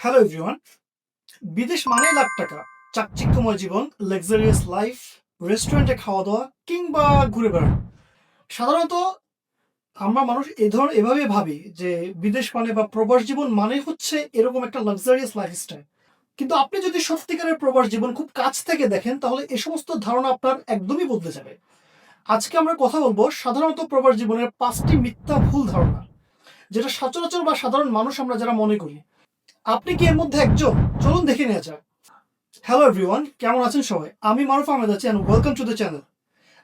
Hello everyone বিদেশ মানেই লাখ টাকা। চাকচিক্যময় জীবন লাক্সারিয়াস লাইফ রেস্টুরেন্টে খাওয়া দাওয়া কিংবা ঘুরে বেড়ানো। সাধারণত আমরা মানুষ এ ধরনের এভাবে ভাবি যে বিদেশ মানে বা প্রবাস জীবন মানে হচ্ছে এরকম একটা লাক্সারিয়াস লাইফস্টাইল কিন্তু আপনি যদি সত্যিকারের প্রবাস জীবন খুব কাছ থেকে দেখেন, তাহলে এ সমস্ত ধারণা আপনার একদমই বদলে যাবে। আজকে আমরা কথা বলব সাধারণত প্রবাস জীবনের পাঁচটি মিথ্যা ভুল ধারণা, যেটা সচরাচর বা সাধারণ মানুষ আমরা যারা মনে করি। আপনি কি এর মধ্যে একজন? চলুন দেখে নেওয়া যাক। হ্যালো এভরিওয়ান কেমন আছেন সবাই? আমি মারুফ আহমেদ আছি and welcome to the channel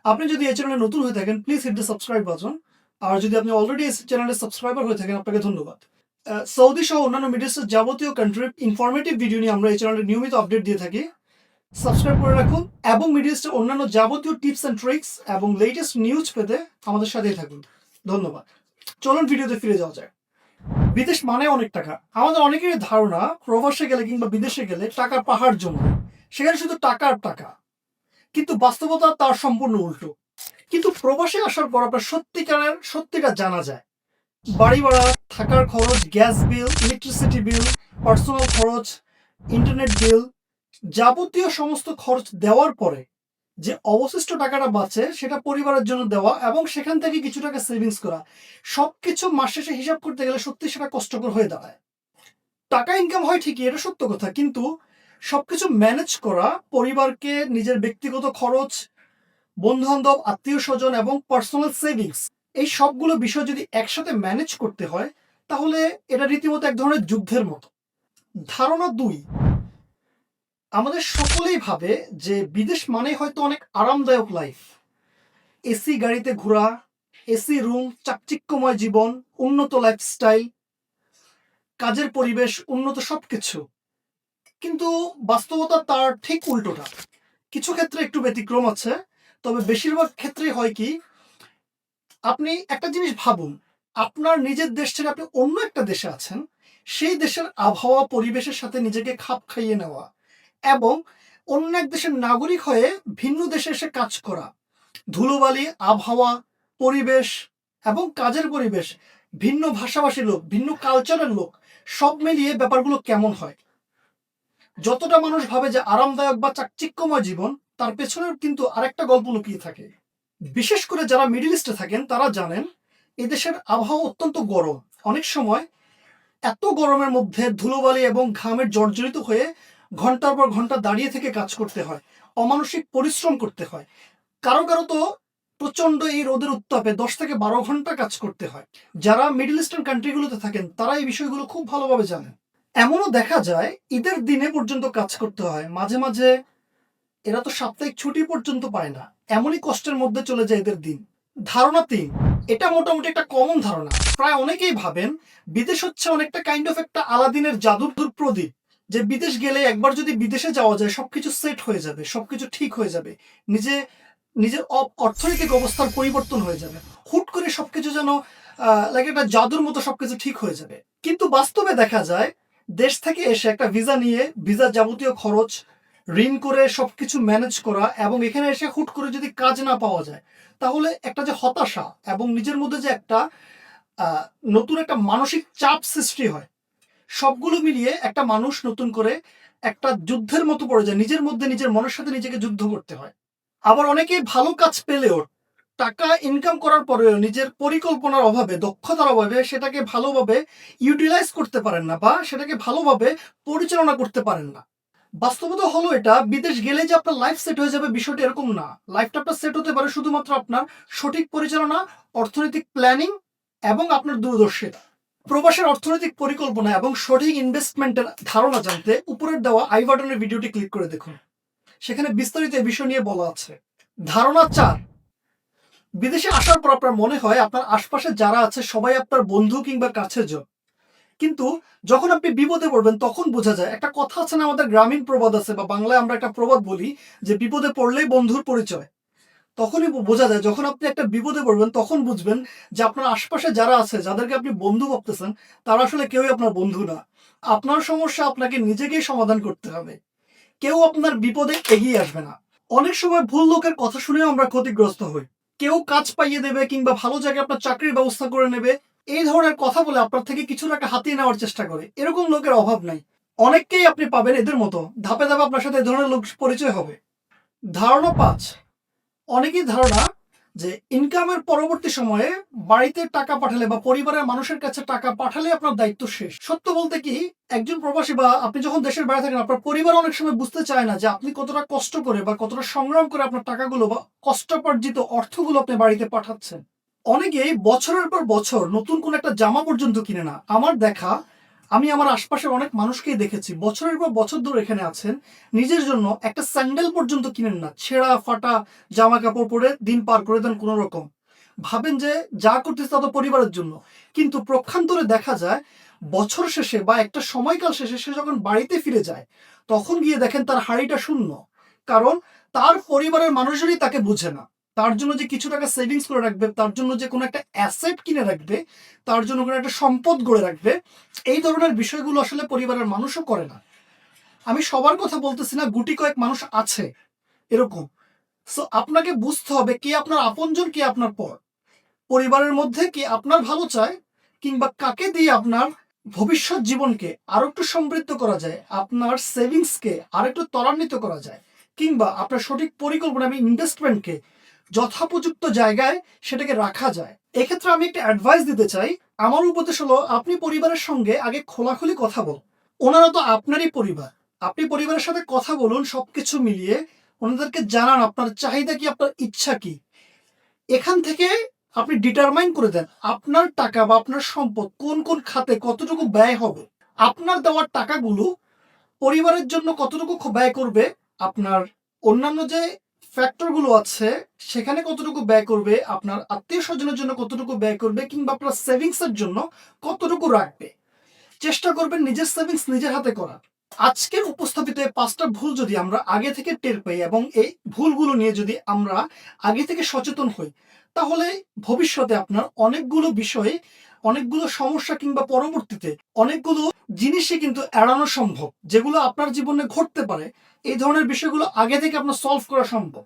আপনি যদি এই চ্যানেলে নতুন হয়ে থাকেন please hit the subscribe button আর যদি আপনি অলরেডি এই চ্যানেলের সাবস্ক্রাইবার হয়ে থাকেন, আপনাকে ধন্যবাদ। সৌদি সহ অন্যান্য মিডিয়াসের যাবতীয় কান্ট্রির ইনফরমেটিভ ভিডিও নিয়ে আমরা এই চ্যানেলে নিয়মিত আপডেট দিয়ে থাকি। সাবস্ক্রাইব করে রাখুন এবং মিডিয়াসের অন্যান্য যাবতীয় টিপস অ্যান্ড ট্রিক্স এবং লেটেস্ট নিউজ পেতে আমাদের সাথেই থাকুন। ধন্যবাদ। চলুন ভিডিওতে ফিরে যাওয়া যায় বিদেশ মানে অনেক টাকা। আমাদের অনেকেরই ধারণা, প্রবাসে গেলে কিংবা বিদেশে গেলে টাকার পাহাড় জমবে সেখানে শুধু টাকার টাকা। কিন্তু বাস্তবতা তার সম্পূর্ণ উল্টো। কিন্তু প্রবাসে আসার পর আপনার সত্যিকারের, সত্যিটা জানা যায়। বাড়ি ভাড়া, থাকার খরচ, gas bill electricity bill personal খরচ ইন্টারনেট বিল যাবতীয় সমস্ত খরচ দেওয়ার পরে যে অবশিষ্ট টাকাটা বাঁচে, সেটা পরিবারের জন্য দেওয়া এবং সেখান থেকে কিছু টাকা সেভিংস করা। সবকিছু মাস শেষে হিসাব করতে গেলে সত্যি সেটা কষ্টকর হয়ে দাঁড়ায়। টাকা ইনকাম হয় ঠিকই, এটা সত্য কথা, কিন্তু সবকিছু ম্যানেজ করা, পরিবারকে নিজের ব্যক্তিগত খরচ বন্ধু বান্ধব আত্মীয় স্বজন এবং পার্সোনাল সেভিংস এই সবগুলো বিষয় যদি একসাথে ম্যানেজ করতে হয়, তাহলে এটা রীতিমতো এক ধরনের যুদ্ধের মতো। ধারণা দুই আমাদের সকলেই ভাবে যে বিদেশ মানে হয়তো অনেক আরামদায়ক লাইফ এসি গাড়িতে ঘোরা এসি রুম চাকচিক্যময় জীবন, উন্নত লাইফস্টাইল কাজের পরিবেশ, উন্নত সবকিছু। কিন্তু বাস্তবতা তার ঠিক উল্টোটা। কিছু ক্ষেত্রে একটু ব্যতিক্রম আছে, তবে বেশিরভাগ ক্ষেত্রে হয় কি, আপনি একটা জিনিস ভাবুন, আপনার নিজের দেশ ছেড়ে আপনি অন্য একটা দেশে আছেন, সেই দেশের আবহাওয়া, পরিবেশের সাথে নিজেকে খাপ খাইয়ে নেওয়া এবং অন্য এক দেশের নাগরিক হয়ে ভিন্ন দেশে এসে কাজ করা। ধুলোবালি, আবহাওয়া, পরিবেশ এবং কাজের পরিবেশ, ভিন্ন ভাষাভাষী লোক, ভিন্ন কালচারের লোক, সব মিলিয়ে ব্যাপারগুলো কেমন হয়? যতটা মানুষ ভাবে যে আরামদায়ক বা চাকচিক্যময় জীবন, তার পেছনের কিন্তু আরেকটা গল্প লুকিয়ে থাকে। বিশেষ করে যারা মিডিল ইস্টে থাকেন, তারা জানেন এদেশের আবহাওয়া অত্যন্ত গরম। অনেক সময় এত গরমের মধ্যে ধুলোবালি এবং ঘামের জর্জরিত হয়ে ঘণ্টার পর ঘণ্টা দাঁড়িয়ে থেকে কাজ করতে হয়, অমানসিক পরিশ্রম করতে হয়। কারও কারও তো প্রচণ্ড এই রোদের উত্তাপে দশ থেকে বারো ঘণ্টা কাজ করতে হয়। যারা মিডল ইস্টার্ন কান্ট্রিগুলোতে থাকেন, তারা এই বিষয়গুলো খুব ভালোভাবে জানেন। এমনও দেখা যায়, ঈদের দিনে পর্যন্ত কাজ করতে হয়, মাঝে মাঝে এরা তো সাপ্তাহিক ছুটি পর্যন্ত পায় না, এমনই কষ্টের মধ্যে চলে যায় এদের দিন। ধারণা তিন, এটা মোটামুটি একটা কমন ধারণা। প্রায় অনেকেই ভাবেন, বিদেশ হচ্ছে অনেকটা কাইন্ড অফ একটা আলাদিনের জাদুর প্রদীপ। যে বিদেশ গেলে একবার যদি বিদেশে যাওয়া যায়, সবকিছু সেট হয়ে যাবে, সবকিছু ঠিক হয়ে যাবে। নিজে, নিজের অর্থনৈতিক অবস্থার পরিবর্তন হয়ে যাবে। হুট করে সবকিছু যেন লাইক একটা জাদুর মতো সবকিছু ঠিক হয়ে যাবে। কিন্তু বাস্তবে দেখা যায়, দেশ থেকে এসে একটা ভিসা নিয়ে ভিসার যাবতীয় খরচ, ঋণ করে সবকিছু ম্যানেজ করা এবং এখানে এসে হুট করে যদি কাজ না পাওয়া যায়, তাহলে একটা যে হতাশা এবং নিজের মধ্যে যে একটা নতুন একটা মানসিক চাপ সৃষ্টি হয়। সবগুলো মিলিয়ে একটা মানুষ নতুন করে একটা যুদ্ধের মতো পড়ে যায়, নিজের মধ্যে নিজের মনের সাথে নিজেকে যুদ্ধ করতে হয়। আবার অনেকে ভালো কাজ পেলেও টাকা ইনকাম করার পরেও নিজের পরিকল্পনার অভাবে, দক্ষতার অভাবে সেটাকে ভালোভাবে ইউটিলাইজ করতে পারেন না বা সেটাকে ভালোভাবে পরিচালনা করতে পারেন না। বাস্তবতা হলো এটা, বিদেশ গেলে যে আপনার লাইফ সেট হয়ে যাবে বিষয়টা এরকম না। লাইফটা আপনার সেট হতে পারে শুধুমাত্র আপনার সঠিক পরিচালনা, অর্থনৈতিক প্ল্যানিং এবং আপনার দূরদর্শিতা। প্রবাসের অর্থনৈতিক পরিকল্পনা এবং সঠিক ইনভেস্টমেন্টের ধারণা জানতে উপরের দেওয়া আই বাটনের ভিডিওটি ক্লিক করে দেখুন। সেখানে বিস্তারিত বিষয় নিয়ে বলা আছে। ধারণা চার। বিদেশে আসার পর আপনার মনে হয় আপনার আশপাশে যারা আছে সবাই আপনার বন্ধু কিংবা কাছের জন। কিন্তু যখন আপনি বিপদে পড়বেন, তখন বোঝা যায় একটা কথা আছে না আমাদের গ্রামীণ প্রবাদ আছে বা বাংলায় আমরা একটা প্রবাদ বলি যে বিপদে পড়লেই বন্ধুর পরিচয়। তখনই বোঝা যায়, যখন আপনি একটা বিপদে পড়বেন, তখন বুঝবেন যে আপনার আশপাশে যারা আছে, যাদেরকে আপনি বন্ধু ভাবতেছেন, তারা আসলে কেউই আপনার বন্ধু না। আপনার সমস্যা আপনাকে নিজেকেই সমাধান করতে হবে। কেউ আপনার বিপদে এগিয়ে আসবে না। অনেক সময় ভুল লোকের কথা শুনেও আমরা ক্ষতিগ্রস্ত হই। কেউ কাজ পাইয়ে দেবে কিংবা ভালো জায়গায় আপনার চাকরির ব্যবস্থা করে নেবে, এই ধরনের কথা বলে আপনার থেকে কিছু টাকা হাতিয়ে নেওয়ার চেষ্টা করে। এরকম লোকের অভাব নাই। অনেককেই আপনি পাবেন এদের মতো। ধাপে ধাপে আপনার সাথে এ ধরনের লোক পরিচয় হবে। ধারণা পাঁচ। অনেকেই ধারণা যে ইনকামের পরবর্তী সময়ে বাড়িতে টাকা পাঠালে বা পরিবারের মানুষের কাছে টাকা পাঠালে আপনার দায়িত্ব শেষ। সত্য বলতে কি, একজন প্রবাসী বা আপনি যখন দেশের বাইরে থাকেন, আপনার পরিবার অনেক সময় বুঝতে চায় না যে আপনি কতটা কষ্ট করে বা কতটা সংগ্রাম করে আপনার টাকাগুলো বা কষ্টোপার্জিত অর্থগুলো আপনি বাড়িতে পাঠাচ্ছেন। অনেকেই বছরের পর বছর নতুন কোন একটা জামা পর্যন্ত কিনে না। আমার দেখা আমি আমার আশপাশের অনেক মানুষকেই দেখেছি। বছরের পর বছর ধরে এখানে আছেন। নিজের জন্য একটা স্যান্ডেল পর্যন্ত কিনেন না। ছেঁড়া, ফাটা জামা কাপড় পরে দিন পার করে দেন কোনো রকম ভাবেন যে যা করতেছে তা তো পরিবারের জন্য। কিন্তু প্রক্ষান্তরে দেখা যায়, বছর শেষে বা একটা সময়কাল শেষে সে যখন বাড়িতে ফিরে যায়, তখন গিয়ে দেখেন তার হাড়িটা শূন্য। কারণ তার পরিবারের মানুষজনই তাকে বুঝে না। তার জন্য যে কিছু টাকা সেভিংস করে রাখবে, তার জন্য যে কোনো একটা অ্যাসেট কিনে রাখবে, তার জন্য কোনো একটা সম্পদ গড়ে রাখবে, এই ধরনের বিষয়গুলো আসলে পরিবারের মানুষও করে না। আমি সবার কথা বলতেছি না, গুটি কয়েক মানুষ আছে, এরকম। সো আপনাকে বুঝতে হবে কে আপনার আপনজন, কে আপনার পর। পরিবারের মধ্যে কে আপনার ভালো চায়, কিংবা কাকে দিয়ে আপনার ভবিষ্যৎ জীবনকে আরও একটু সমৃদ্ধ করা যায়, আপনার সেভিংসকে আর একটু ত্বরান্বিত করা যায়, কিংবা আপনার সঠিক পরিকল্পনা এবং ইনভেস্টমেন্টকে যথাপযুক্ত জায়গায় সেটাকে রাখা যায়। এক্ষেত্রে আমি একটা অ্যাডভাইস দিতে চাই। আমার উপদেশ হলো, আপনি পরিবারের সঙ্গে আগে খোলাখুলি কথা বলুন। ওনারা তো আপনারই পরিবার। আপনি পরিবারের সাথে কথা বলুন, সবকিছু মিলিয়ে। ওনাদেরকে জানান, আপনার চাহিদা কি, আপনার ইচ্ছা কি? এখান থেকে আপনি ডিটারমাইন করে দেন, আপনার টাকা বা আপনার সম্পদ কোন কোন খাতে কতটুকু ব্যয় হবে? আপনার দেওয়ার টাকাগুলো পরিবারের জন্য কতটুকু ব্যয় করবে? আপনার অন্যান্য যে ফ্যাক্টরগুলো আছে, সেখানে কতটুকু ব্যয় করবে, আপনার আত্মীয় স্বজনের জন্য কতটুকু ব্যয় করবে, কিংবা আপনার সেভিংসের জন্য কতটুকু রাখবে? চেষ্টা করবেন নিজের সেভিংস নিজের হাতে করা আজকের উপস্থাপিত এই পাঁচটা ভুল যদি আমরা আগে থেকে টের পাই এবং এই ভুলগুলো নিয়ে যদি আমরা আগে থেকে সচেতন হই, তাহলে ভবিষ্যতে আপনার অনেকগুলো বিষয়ে অনেকগুলো সমস্যা কিংবা পরবর্তীতে অনেকগুলো জিনিসই কিন্তু এড়ানো সম্ভব, যেগুলো আপনার জীবনে ঘটতে পারে। এই ধরনের বিষয়গুলো আগে থেকে আপনার সলভ করা সম্ভব।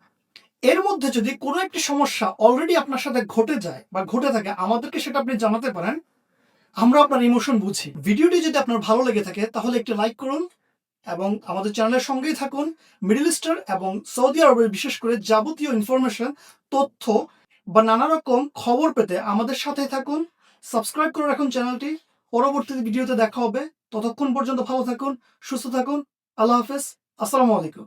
এর মধ্যে যদি কোনো একটি সমস্যা অলরেডি আপনার সাথে ঘটে যায় বা ঘটে থাকে, আমাদেরকে সেটা আপনি জানাতে পারেন। আমরা আপনার ইমোশন বুঝি। ভিডিওটি যদি আপনার ভালো লেগে থাকে, তাহলে একটি লাইক করুন এবং আমাদের চ্যানেলের সঙ্গেই থাকুন। মিডল ইস্টার এবং সৌদি আরবের বিশেষ করে যাবতীয় ইনফরমেশন তথ্য বা নানা রকম খবর পেতে আমাদের সাথে থাকুন। সাবস্ক্রাইব করে রাখুন চ্যানেলটি। পরবর্তী ভিডিওতে দেখা হবে। ততক্ষণ পর্যন্ত ভালো থাকুন, সুস্থ থাকুন। আল্লাহ হাফেজ। আসসালামু আলাইকুম।